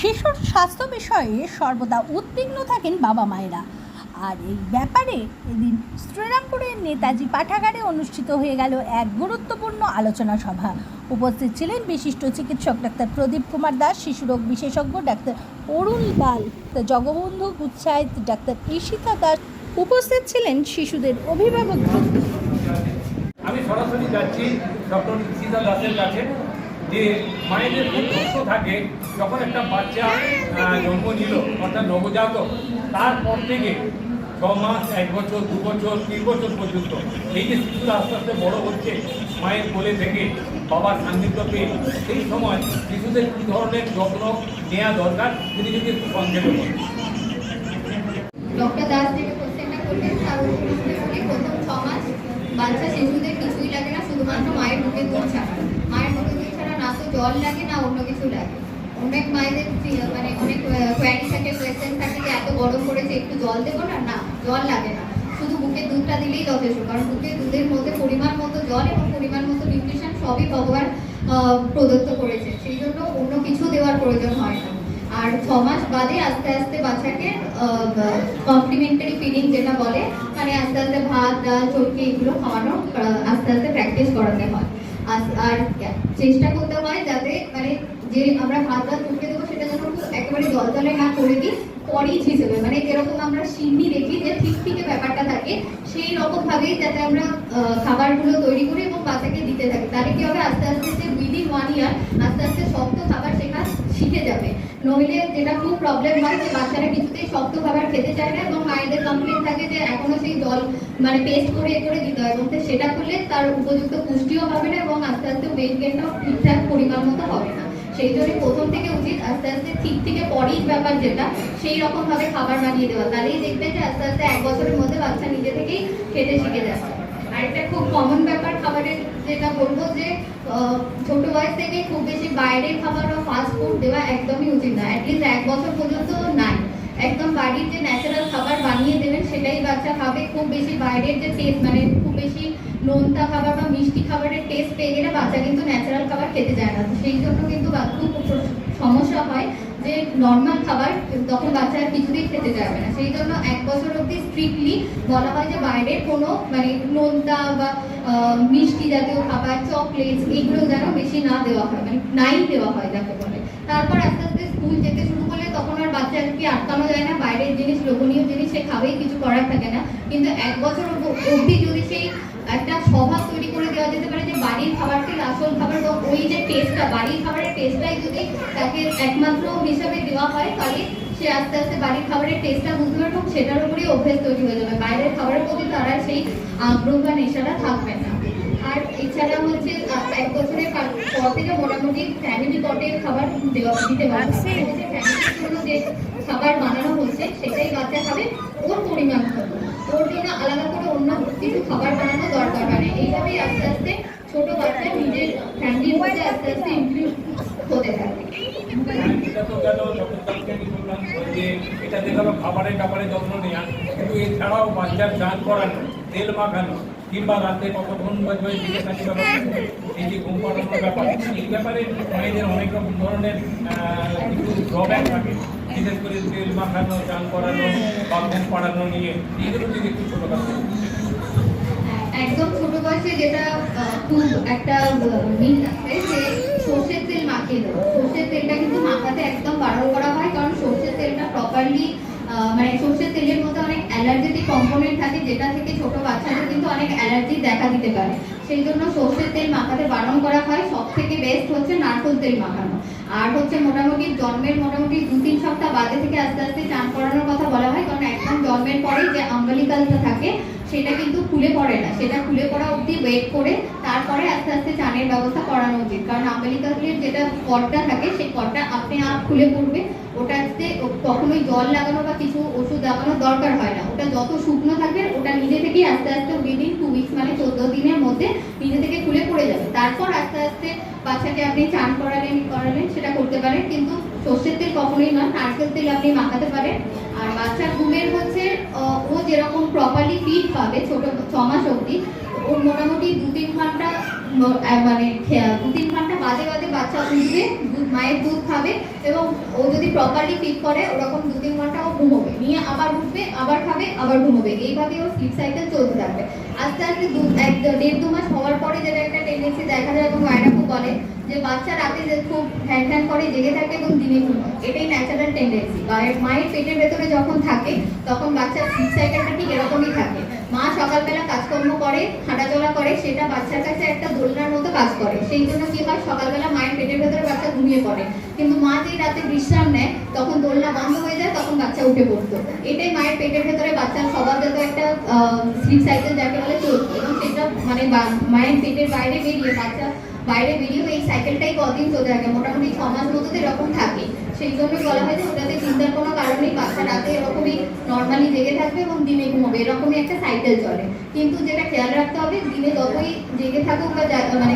শিশুর স্বাস্থ্য বিষয়ে সর্বদা উদ্বিগ্ন থাকেন বাবা মায়েরা। আর এই ব্যাপারে এদিন শ্রীরামপুরের নেতাজি পাঠাগারে অনুষ্ঠিত হয়ে গেল এক গুরুত্বপূর্ণ আলোচনা সভা। উপস্থিত ছিলেন বিশিষ্ট চিকিৎসক ডাক্তার প্রদীপ কুমার দাস শিশুরোগ বিশেষজ্ঞ ডাক্তার অরুণ পাল জগবন্ধু গুচ্ছায়ত, ডাক্তার ঈশিতা দাস। উপস্থিত ছিলেন শিশুদের অভিভাবক আমি সরাসরি যাচ্ছি ডক্টর সীতা দাসের কাছে। যে মায়েদের খুব থাকে যখন একটা বাচ্চা জন্ম নিল, অর্থাৎ নবজাতক, তারপর থেকে ছ মাস এক বছর দু বছর তিন বছর পর্যন্ত এই যে শিশুরা আস্তে আস্তে বড় হচ্ছে, মায়ের কোলে থেকে বাবার সান্নিধ্য পেয়ে সেই সময় শিশুদের কী ধরনের যত্ন নেওয়া দরকার, তিনি যদি একটু ছ মাস বাচ্চা শিশুদের কিছুই লাগে না, শুধুমাত্র মায়ের মুখে দুধ ছাড়া মায়ের মুখে দুধ ছাড়া না তো জল লাগে না, অন্য কিছু লাগে। অনেক মায়েদের মানে অনেক কোয়ারি থাকে কোয়েশ্চেন থাকে যে এত গরম করেছে একটু জল দেবো না? না, জল লাগে না। শুধু মুখে দুধটা দিলেই যথেষ্ট, কারণ মুখে দুধের মধ্যে পরিমাণ মতো জল এবং পরিমাণ মতো নিউট্রিশন সবই ভগবান প্রদত্ত করেছে। সেই জন্য অন্য কিছু দেওয়ার প্রয়োজন হয় না। আর ছ মাস বাদে আস্তে আস্তে বাচ্চাকে কমপ্লিমেন্টারি ফিডিং যেটা বলে মানে আস্তে আস্তে ভাত, ডাল, চটকি এগুলো খাওয়ানো আহ, আস্তে আস্তে প্র্যাকটিস করাতে হয় আস- আর চেষ্টা করতে হয় যাতে মানে যে আমরা হাত হাত ঢুকে দেবো সেটা যেন একেবারে জলদলে না করে দিই পরিচ হিসেবে মানে যেরকম আমরা সিন্নি দেখি যে ঠিক থেকে ব্যাপারটা থাকে, সেই রকমভাবেই যাতে আমরা খাবারগুলো তৈরি করি এবং বাচ্চাকে দিতে থাকি। তাহলে কি হবে? আস্তে আস্তে সে উইদিন ওয়ান ইয়ার আস্তে আস্তে শক্ত খাবার শেখা শিখে যাবে। নইলে যেটা খুব প্রবলেম হয় যে বাচ্চারা কিছুতেই শক্ত খাবার খেতে চায় না এবং মায়েদের কমপ্লেন থাকে যে এখনও সেই জল মানে পেস্ট করে এ করে দিতে হয় এবং সেটা করলে তার উপযুক্ত পুষ্টিও হবে না এবং আস্তে আস্তে ওয়েট গেনটাও ঠিকঠাক পরিমাণ মতো হবে না। সেই জন্য প্রথম থেকে উচিত আস্তে আস্তে ঠিক থেকে পরের ব্যাপার যেটা, সেই রকম ভাবে খাবার বানিয়ে দেওয়া। তাহলেই দেখবে যে আস্তে আস্তে এক বছরের মধ্যে বাচ্চা নিজে থেকেই খেতে শিখে যাচ্ছে। আর একটা খুব কমন ব্যাপার খাবারের, যেটা বলব যে ছোট বয়স থেকে খুব বেশি বাইরের খাবার বা ফাস্ট ফুড দেওয়া একদমই উচিত না। অ্যাটলিস্ট এক বছর পর্যন্ত নাই। একদম বাড়ির যে ন্যাচারাল খাবার বানিয়ে দেবেন, সেটাই বাচ্চা খাবে। খুব বেশি বাইরের যে টেস্ট মানে খুব বেশি নোনতা খাবার বা মিষ্টি খাবারের টেস্ট পেয়ে গেলে বাচ্চা কিন্তু ন্যাচারাল খাবার খেতে চায় না। সেই জন্য কিন্তু খুব সমস্যা হয়। যে নর্মাল খাবার তখন বাচ্চা আর কিছুতেই খেতে চাইবে না। সেই জন্য এক বছর অবধি স্ট্রিক্টলি বলা হয় যে বাইরের কোনো মানে নোনতা বা মিষ্টি জাতীয় খাবার চকলেটস এগুলো যেন বেশি না দেওয়া হয় মানে নাই দেওয়া হয় যাকে বলে। তারপর আস্তে আস্তে স্কুল যেতে শুরু করলে তখন আর বাচ্চাকে আটকানো যায় না, বাইরের জিনিস লোভনীয় জিনিস সে খাবেই, কিছু করার থাকে না। কিন্তু এক বছর অব- অবধি যদি সেই একটা স্বভাব তৈরি করে দেওয়া যেতে পারে যে বাড়ির খাবারটাই আসল খাবার বা ওই যে টেস্টটা বাড়ির খাবারের টেস্টটাই যদি তাকে একমাত্র হিসাবে দেওয়া হয় তাহলে সে আস্তে আস্তে বাড়ির খাবারের টেস্টটা বুঝতে পারবে এবং সেটার উপরেই অভ্যেস তৈরি হয়ে যাবে। বাইরের খাবারের প্রতি তারা সেই আগ্রহ বা নেশাটা থাকবে না। আর এছাড়া হচ্ছে এক বছরের পর- থেকে মোটামুটি ফ্যামিলি পটের খাবার দেওয়া দিতে পারবে। ফ্যামিলির জন্য যে খাবার বানানো হচ্ছে সেটাই বাচ্চা খাবে ওর পরিমাণ মতো। ওর জন্য আলাদা করে অন্য কিছু খাবার বানানো দরকার হয় এইভাবেই আস্তে আস্তে ছোট বাচ্চা নিজের ফ্যামিলির মধ্যে আস্তে আস্তে ইনক্লুড হতে থাকে। যত্ন নেওয়া কিন্তু এছাড়াও বাচ্চার চান করানো তেল মাখানো কিংবা রাতে কতক্ষণ বাজবে দিকে থাকি এই ব্যাপার এই ব্যাপারে মায়েদের অনেক রকম ধরনের কিছু ড্রব্যাক থাকে বিশেষ করে তেল মাখানো চান করানো বা নিয়ে এইগুলো যদি একটু ছোটো একদম ছোট বয়সে যেটা খুব একটা মিথ আছে যে সর্ষের তেল মাখিয়ে দেবো। সর্ষের তেলটা কিন্তু মাখাতে একদম বারণ করা হয়, কারণ সর্ষের তেলটা প্রপারলি মানে সর্ষের তেলের মধ্যে অনেক অ্যালার্জেটিক কম্পোনেন্ট থাকে, যেটা থেকে ছোট বাচ্চাদের কিন্তু অনেক অ্যালার্জি দেখা দিতে পারে। সেই জন্য সর্ষের তেল মাখাতে বারণ করা হয়। সব থেকে বেস্ট হচ্ছে নারকোল তেল মাখানো। আর হচ্ছে মোটামুটি জন্মের মোটামুটি দু তিন সপ্তাহ বাদে থেকে আস্তে আস্তে চান করানোর কথা বলা হয়। কারণ একদম জন্মের পরেই যে আম্বালিকালটা থাকে, সেটা কিন্তু খুলে পড়ে না। সেটা খুলে পড়া অবধি ওয়েট করে তারপরে আস্তে আস্তে চানের ব্যবস্থা করানো উচিত। কারণ আম্বালিকালের যেটা কর্ডটা থাকে, সেই কর্ডটা আপনি আপ খুলে পড়বে। ওটাতে কখনোই জল লাগানো বা কিছু ওষুধ লাগানোর দরকার হয় না। ওটা যত শুকনো থাকবে, ওটা নিজে থেকেই আস্তে আস্তে মানে চোদ্দ দিনের মধ্যে নিজে থেকে খুলে পড়ে যাবে। তারপর আস্তে আস্তে বাচ্চাকে আপনি চান করালেন করালেন, সেটা করতে পারেন। কিন্তু সর্ষের তেল কখনোই নয়, নারকেল তেল আপনি মাখাতে পারেন। আর বাচ্চার ঘুমের হচ্ছে, ও যেরকম প্রপারলি ফিড পাবে ছোটো ছমাস মাস অবধি, ওর মোটামুটি দু তিন ঘণ্টা মানে দু তিন ঘণ্টা বাদে বাদে বাচ্চা উঠবে, দুধ মায়ের দুধ খাবে এবং ও যদি প্রপারলি ফিট করে, ওরকম দু তিন ঘণ্টা ও ঘুমোবে। নিয়ে আবার উঠবে, আবার খাবে, আবার ঘুমোবে। এইভাবে ওর স্লিপ সাইকেল চলতে থাকবে। আস্তে আস্তে দু এক দেড় দু মাস হওয়ার পরে যেটা একটা টেন্ডেন্সি দেখা যায় এবং মায়েরা খুব বলে যে, বাচ্চা রাতে যে খুব হ্যান হ্যান করে জেগে থাকে এবং দিনে ঘুমায়। এটাই ন্যাচারাল টেন্ডেন্সি মায়ের পেটের ভেতরে যখন থাকে, তখন বাচ্চার স্লিপ সাইকেলটা ঠিক এরকমই থাকে। মা সকালবেলা কাজকর্ম করে, হাঁটাচলা করে, সেটা বাচ্চার কাছে একটা দোলনার মতো কাজ করে। সেই জন্য কি হয়, সকালবেলা মায়ের পেটের ভেতরে বাচ্চা ঘুমিয়ে পড়ে। কিন্তু মা যেই রাতে বিশ্রাম নেয়, তখন দোলনা বন্ধ হয়ে যায়, তখন বাচ্চা উঠে পড়তো। এটাই মায়ের পেটের ভেতরে বাচ্চার স্বভাবগত একটা স্লিপ সাইকেল যাকে বলে চলতো। এবং সেটা মানে মায়ের পেটের বাইরে বেরিয়ে বাচ্চা বাইরে বেরিয়েও এই সাইকেলটাই কদিন চলতে থাকে। মোটামুটি ছ মাস মতো এরকম থাকে। সেই জন্যই বলা হয় যে ওটাতে চিন্তার কোনো কারণ নেই, বাচ্চা রাতে এরকমই নর্মালি জেগে থাকবে এবং দিনে ঘুমাবে, এরকমই একটা সাইকেল চলে। কিন্তু যেটা খেয়াল রাখতে হবে, দিনে যতই জেগে থাকুক বা মানে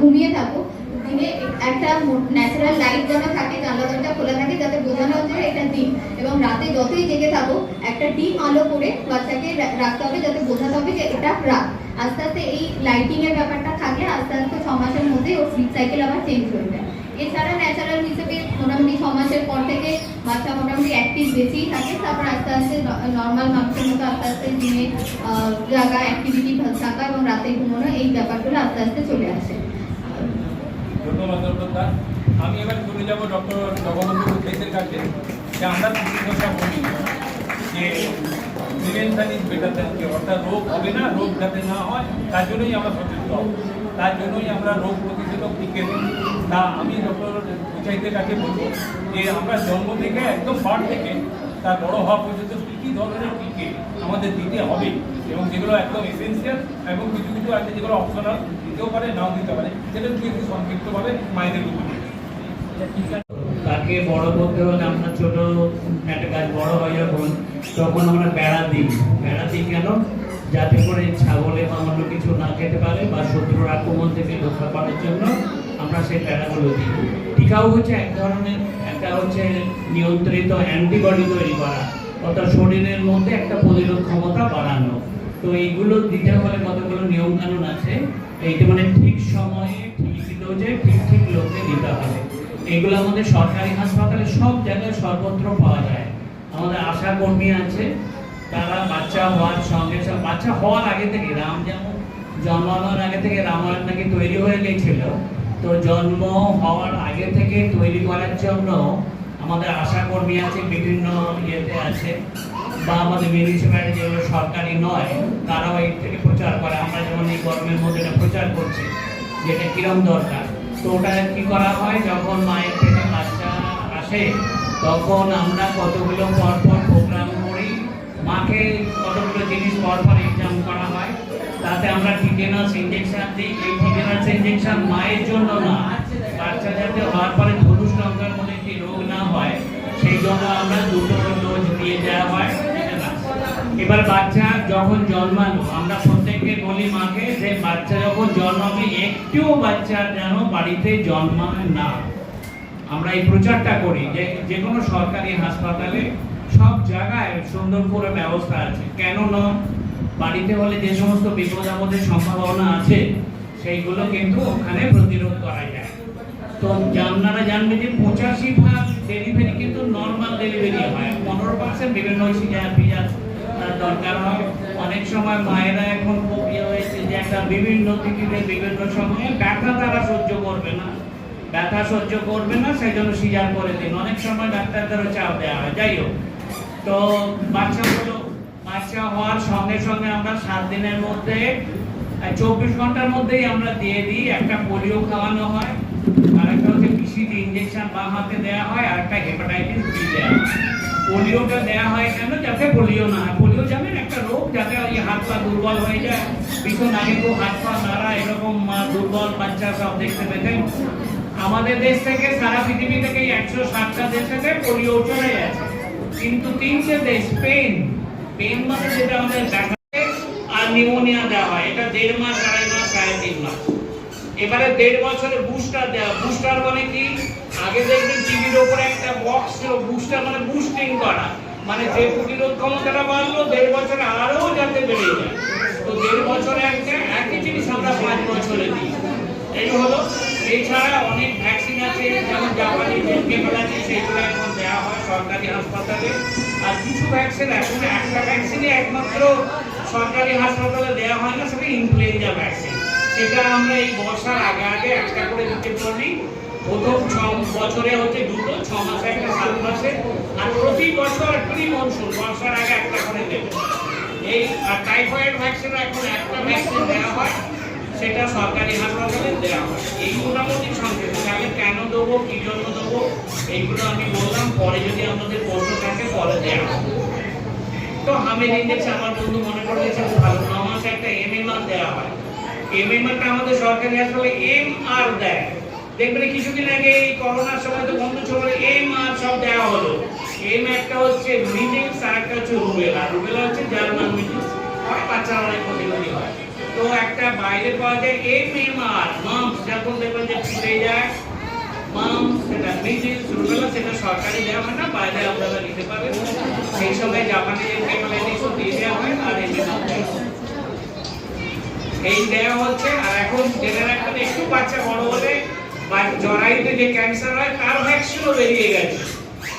ঘুমিয়ে থাকুক, দিনে একটা ন্যাচারাল লাইট যেন থাকে জানলা দরজা খোলা থাকে, যাতে বোঝানো যায় এটা দিন এবং রাতে যতই জেগে থাকো একটা ডিম আলো করে বাচ্চাকে রাখতে হবে, যাতে বোঝাতে হবে যে এটা রাত। আস্তে আস্তে এই লাইটিংয়ের ব্যাপারটা থাকে, আস্তে আস্তে ছ মাসের মধ্যে ওর স্লিপ সাইকেল আবার চেঞ্জ হয়ে যায়। এছাড়া ন্যাচারাল হিসেবে মোটামুটি ছ মাসের পর থেকে বাচ্চা মোটামুটি অ্যাক্টিভ বেশিই থাকে। তারপর আস্তে আস্তে নর্মাল মানুষের মতো আস্তে আস্তে দিনে জাগা অ্যাক্টিভিটি থাকা এবং রাতে ঘুমানো এই ব্যাপারগুলো আস্তে আস্তে চলে আসে। আমি এবার চলে যাব ডক্টর জগবন্ধু দেশের কাছে, যে আমরা চিকিৎসা বলি যে prevention is better than cure অর্থাৎ রোগ হবে না, রোগ যাতে না হয়, তার জন্যই আমরা সচেতন। তার জন্যই আমরা রোগ প্রতিষেধক টিকে তা আমি ডক্টর উচাইদের কাছে বলব? যে আমরা জন্ম থেকে একদম বাড় থেকে তার বড় হওয়া পর্যন্ত কী কী ধরনের টিকে আমাদের দিতে হবে এবং যেগুলো একদম এসেন্সিয়াল এবং কিছু কিছু আছে যেগুলো অপশনাল দিতেও পারে, নাও দিতে পারে, সেটা একটু একটু সংক্ষিপ্তভাবে মায়েদের উপরে তাকে বড় করতে হলে আপনার ছোট একটা গাছ বড় হয় যখন, তখন আমরা বেড়া দিই। বেড়া দিই কেন? যাতে করে ছাগলে বা অন্য কিছু না খেতে পারে বা শত্রুর আক্রমণ থেকে রক্ষা করার জন্য আমরা সেই বেড়াগুলো দিই টিকাও হচ্ছে এক ধরনের, একটা হচ্ছে নিয়ন্ত্রিত অ্যান্টিবডি তৈরি করা, অর্থাৎ শরীরের মধ্যে একটা প্রতিরোধ ক্ষমতা বাড়ানো। তো এইগুলো দিতে হলে কতগুলো নিয়ম কানুন আছে? এইটা মানে ঠিক সময়ে ঠিক ডোজে ঠিক ঠিক লোককে দিতে হবে। এগুলো আমাদের সরকারি হাসপাতালে সব জায়গায় সর্বত্র পাওয়া যায়। আমাদের আশা কর্মী আছে, তারা বাচ্চা হওয়ার সঙ্গে সঙ্গে বাচ্চা হওয়ার আগে থেকে, রাম যেমন জন্মানোর আগে থেকে রামায়ণ নাকি তৈরি হয়ে গেছিল তো জন্ম হওয়ার আগে থেকে তৈরি করার জন্য আমাদের আশা কর্মী আছে, বিভিন্ন ইয়েতে আছে, বা আমাদের মিউনিসিপ্যালিটি যেগুলো সরকারি নয়, তারাও এর থেকে প্রচার করে। আমরা যেমন এই গরমের মধ্যে প্রচার করছি যেটা কিরম দরকার। তো ওটা কি করা হয়? যখন মায়ের থেকে বাচ্চা আসে, তখন আমরা কতগুলো পরপর প্রোগ্রাম করি। মাকে কতগুলো জিনিস পরপর এক্সাম করা হয় তাতে আমরা টিটেনাস ইঞ্জেকশন দিই, এই টিটেনাস ইঞ্জেকশন মায়ের জন্য না। বাচ্চা যাতে হওয়ার পরে ধনুষ লঙ্কার মধ্যে একটি রোগ না হয়, সেই জন্য আমরা দুটো ডোজ দিয়ে দেওয়া হয়। এবার বাচ্চা যখন জন্মানো আমরা প্রত্যেককে বলি মাকে যে বাচ্চা যখন জন্মাবে, একটিও বাচ্চা যেন বাড়িতে জন্মায় না। আমরা এই প্রচারটা করি, যে যে কোনো সরকারি হাসপাতালে সব জায়গায় সুন্দর করে ব্যবস্থা আছে। কেন না বাড়িতে হলে যে সমস্ত বিপদ আপদের সম্ভাবনা আছে, সেইগুলো কিন্তু ওখানে প্রতিরোধ করা যায়। তো আপনারা জানবে যে পঁচাশি ভাগ ডেলিভারি কিন্তু নর্মাল ডেলিভারি হয়। পনেরো পার্সেন্ট বিভিন্ন সিজার দরকার হয়। অনেক সময় মায়েরা এখন ইয়ে হয়েছে যে একটা বিভিন্ন তিথিতে, বিভিন্ন সময়ে ব্যথা তারা সহ্য করবে না। ব্যথা সহ্য করবে না সেই জন্য সিজার করে দিন। অনেক সময় ডাক্তারদেরও চাপ দেওয়া হয়। যাই হোক, তো বাচ্চাগুলো বাচ্চা হওয়ার সঙ্গে সঙ্গে আমরা সাত দিনের মধ্যে চব্বিশ ঘণ্টার মধ্যেই আমরা দিয়ে দিই। একটা পোলিও খাওয়ানো হয়, আর একটা হচ্ছে বিসিজি ইঞ্জেকশন বা হাতে দেওয়া হয়, আর একটা হেপাটাইটিস বি দেওয়া হয়। পোলিওটা দেওয়া হয় কেন? যাতে পোলিও না হয়। পোলিও জানেন, একটা রোগ যাতে ওই হাত পা দুর্বল হয়ে যায় ভীষণ আগে খুব হাত পা নাড়া, এরকম দুর্বল বাচ্চা সব দেখতে পেতেন। আমাদের দেশ থেকে, সারা পৃথিবী থেকে একশো ষাটটা দেশ থেকে পোলিও চলে গেছে। কিন্তু তিনটে দেশ, স্পেন মানে যেটা আমাদের দেখা যায়, আর নিউমোনিয়া দেওয়া হয়। এটা দেড় মাস আড়াই মাস সাড়ে তিন মাস। এবারে দেড় বছরের বুস্টার দেওয়া বুস্টার মানে কি? আগে দেখবেন টিভির ওপরে একটা বক্স ছিল বুস্টার মানে বুস্টিং করা। মানে যে প্রতিরোধ ক্ষমতাটা বাড়লো দেড় বছরে আরও যাতে বেড়ে যায়। তো দেড় বছরে একটা একই জিনিস আমরা পাঁচ বছরে দিই। এই হলো। এছাড়া অনেক ভ্যাকসিন আছে যেমন জাপানি সেগুলো এখন দেওয়া হয়। সরকারি হাসপাতালে। আর কিছু ভ্যাকসিন এখন একটা ভ্যাকসিনই একমাত্র সরকারি হাসপাতালে দেওয়া হয় না, সেটা ইনফ্লুয়েঞ্জা ভ্যাকসিন সেটা আমরা এই বর্ষার আগে আগে একটা করে দিতে পারি। প্রথম ছ বছরে হচ্ছে দুটো, ছ মাসে একটা, সাত মাসে। আর প্রতি বছর প্রি মনসুন, বর্ষার আগে একটা করে দেবে। এই, আর টাইফয়েড ভ্যাকসিন এখন একটা ভ্যাকসিন দেওয়া হয়। সেটা সরকারি হাসপাতালে দেওয়া হয় এই মোটামুটি সংক্ষেপ তাহলে কেন দেবো, কি জন্য দেবো, এইগুলো আমি বললাম, পরে যদি আমাদের প্রশ্ন থাকে, পরে দেওয়া তো হামের ইন্ডেক্স আমার বন্ধু মনে করে দিয়েছে, খুব ভালো। ন মাসে একটা এমএমআর দেওয়া হয়। এমএমআরটা আমাদের সরকারি হাসপাতালে এম আর দেয়। দেখবেন কিছুদিন আগে এই করোনার সময় তো বন্ধ ছিল এম আর সব দেওয়া হলো। এম একটা হচ্ছে মিজিংস আর একটা হচ্ছে রুবেলা। রুবেলা হচ্ছে জার্মান মিজিংস হয় বাচ্চারা অনেক ক্ষতিগ্রস্ত হয়। তো একটা বাইরে পাওয়া যায় এম আর মাম্পস যখন দেখবেন যে ফুটে যায় সেটা রুবেলা সেটা সরকারি দেওয়া হয় না, বাইরে আপনারা নিতে পারেন সেই সময় জাপানি দিয়ে হয়, আর এই হচ্ছে, আর এখন জেনে রাখবেন, একটু বাচ্চা বড় হলে বা জরায়ুতে যে ক্যান্সার হয়, তার ভ্যাকসিনও বেরিয়ে গেছে।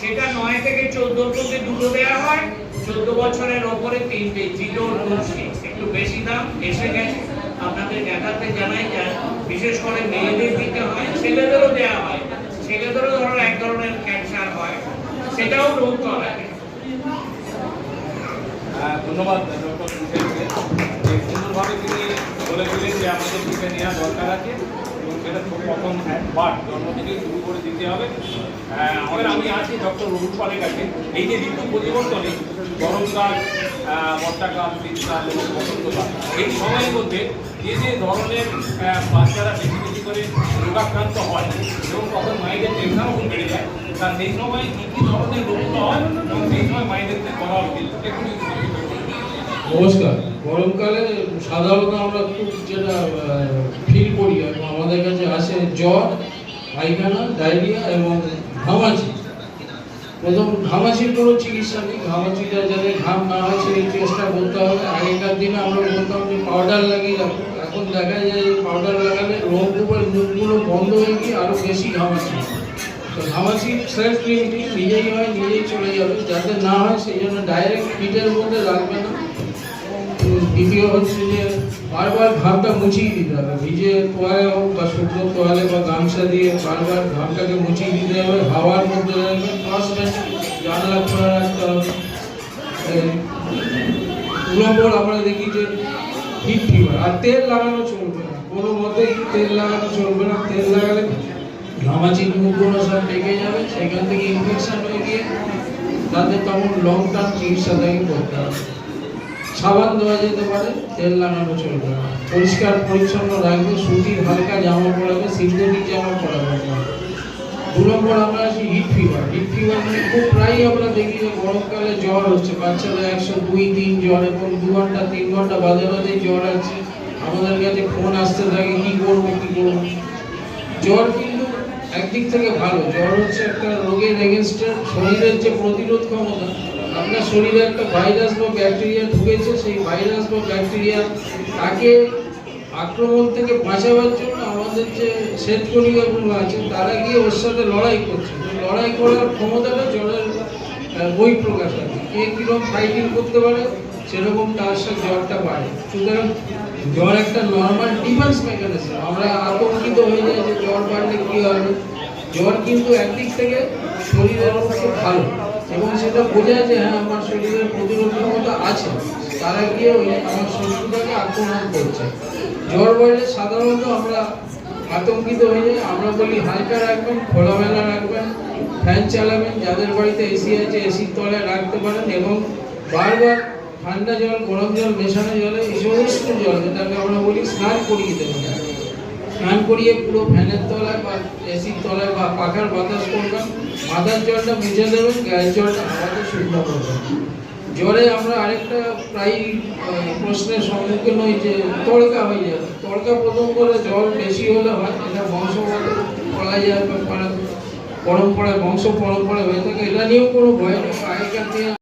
সেটা নয় থেকে চোদ্দ দুটো দেওয়া হয়, চোদ্দ বছরের ওপরে তিনটে জিরো সিক্স একটু বেশি দাম, এসে গেছে। আপনাদের দেখাতে জানাই যায় বিশেষ করে মেয়েদের দিতে হয়, ছেলেদেরও দেওয়া হয়। ছেলেদেরও ধরো এক ধরনের ক্যান্সার হয়, সেটাও রোগ করা যায় ধন্যবাদ ডক্টর সুন্দরভাবে তিনি বলেছিলেন যে আমাদের টিকা নেওয়া দরকার আছে। সেটা প্রথম একবার। জন্ম থেকে শুরু করে দিতে হবে। আমাদের আমি আছি ডক্টর রুহুল পালের কাছে। এই যে ঋতু পরিবর্তনে গরমকাল বর্ষাকাল, শীতকাল এবং বসন্তকাল, এই সময়ের মধ্যে যে যে ধরনের বাচ্চারা বেশি বেশি করে রোগাক্রান্ত হয় এবং তখন মায়েদের টেনশনও বেড়ে যায়, তা সেই সময় কী কী ধরনের রোগগুলো হয় এবং সেই সময় মায়েদের করা উচিত। নমস্কার। গরমকালে সাধারণত আমরা খুব যেটা ফিল করি আমাদের কাছে আসে জ্বর, পায়খানা, ডায়রিয়া এবং ঘামাচি। প্রথম ঘামাচির কোনো চিকিৎসা নেই। ঘামাচিটা যাতে ঘাম না হয়, সেই চেষ্টা করতে হবে। আগেকার দিনে আমরা বলতাম যে পাউডার লাগিয়ে রাখো। এখন দেখা যায় পাউডার লাগালে রোগগুলোর মুখগুলো বন্ধ হয়ে গিয়ে আরও বেশি ঘামাচি তো ঘামাচি সেলফ লিমিটিং নিজেই হয়, নিজেই চলে যাবে। যাতে না হয়, সেই জন্য ডাইরেক্ট ফিটের মধ্যে রাখবে না। দ্বিতীয় হচ্ছে যে বারবার ঘামটা মুছিয়ে দিতে হবে। ভিজে তোয়ালে হোক বা শুকনো তোয়ালে বা গামছা দিয়ে বারবার ঘামটাকে মুছিয়ে দিতে হবে। হাওয়ার মধ্যে রাখবে ফার্স্ট জানলা খোলা রাখতে হবে। নম্বর আমরা দেখি যে হিট ফিভার আর তেল লাগানো চলবে না। কোনো মতেই তেল লাগানো চলবে না। তেল লাগালে ঘামাচি মুখগুলো সব লেগে যাবে। সেখান থেকে ইনফেকশন হয়ে গিয়ে তাদের তখন লং টার্ম চিকিৎসা থেকে করতে হবে। সাবান দেওয়া যেতে পারে, তেল লাগানো চলবে পরিষ্কার, পরিচ্ছন্ন রাখবে, সুতির হালকা জামা পরাবে সিনথেটিক জামা পরাবে না দু নম্বর আমরা আছি হিট ফিভার হিট ফিভার মানে খুব প্রায়ই আমরা দেখি যে গরমকালে জ্বর হচ্ছে। বাচ্চাদের একশো দুই, তিন জ্বর এবং দু ঘণ্টা, তিন ঘণ্টা বাদে বাদে জ্বর আছে। আমাদের কাছে ফোন আসতে থাকে, কি করব কি করব? জ্বর কিন্তু একদিক থেকে ভালো। জ্বর হচ্ছে একটা রোগের এগেনস্টে শরীরের যে প্রতিরোধ ক্ষমতা আপনার শরীরে একটা ভাইরাস বা ব্যাকটেরিয়া ঢুকেছে, সেই ভাইরাস বা ব্যাকটেরিয়া তাকে আক্রমণ থেকে বাঁচাবার জন্য আমাদের যে শ্বেতকণিকাগুলো আছে, তারা গিয়ে ওর সাথে লড়াই করছে। লড়াই করার ক্ষমতাটা জ্বরের বই প্রকাশ আছে কে কীরকম ফাইটিং করতে পারে, সেরকম তার সাথে জ্বরটা বাড়ে। সুতরাং জ্বর একটা নর্মাল ডিফেন্স মেকানিজম আমরা আতঙ্কিত হয়ে যাই যে জ্বর বাড়লে কী হবে। জ্বর কিন্তু একদিক থেকে শরীরের পক্ষে ভালো। এবং সেটা বোঝা যে হ্যাঁ আমার শরীরের প্রতিরোধ ক্ষমতা আছে। তারা গিয়ে ওই আমার শত্রুটাকে আক্রমণ করছে। জ্বর বাড়লে সাধারণত আমরা আতঙ্কিত হয়ে যাই আমরা বলি, হালকা রাখবেন, খোলামেলা রাখবেন, ফ্যান চালাবেন, যাদের বাড়িতে এসি আছে এসির তলায় রাখতে পারেন এবং বারবার ঠান্ডা জল, গরম জল, মেশানো জলে এই সমস্ত জল, যেটাকে আমরা বলি, স্নান করিয়ে দেবেন স্নান করিয়ে পুরো ফ্যানের তলায় বা এসির তলায় বা পাখার বাতাস করবেন। মাথার জলটা মুছে দেবেন, গায়ের জলটা হাওয়াতে শুদ্ধ করবেন। জ্বরে আমরা আরেকটা প্রায় প্রশ্নের সম্মুখীন হই যে তড়কা হয়ে যাবে তড়কা প্রথম করে জল বেশি হলে হয়, এটা বংশগত বলা যায় পরম্পরায় বংশ পরম্পরায় হয়ে থাকে। এটা নিয়েও কোনো ভয় নেই। আগেকার দিনে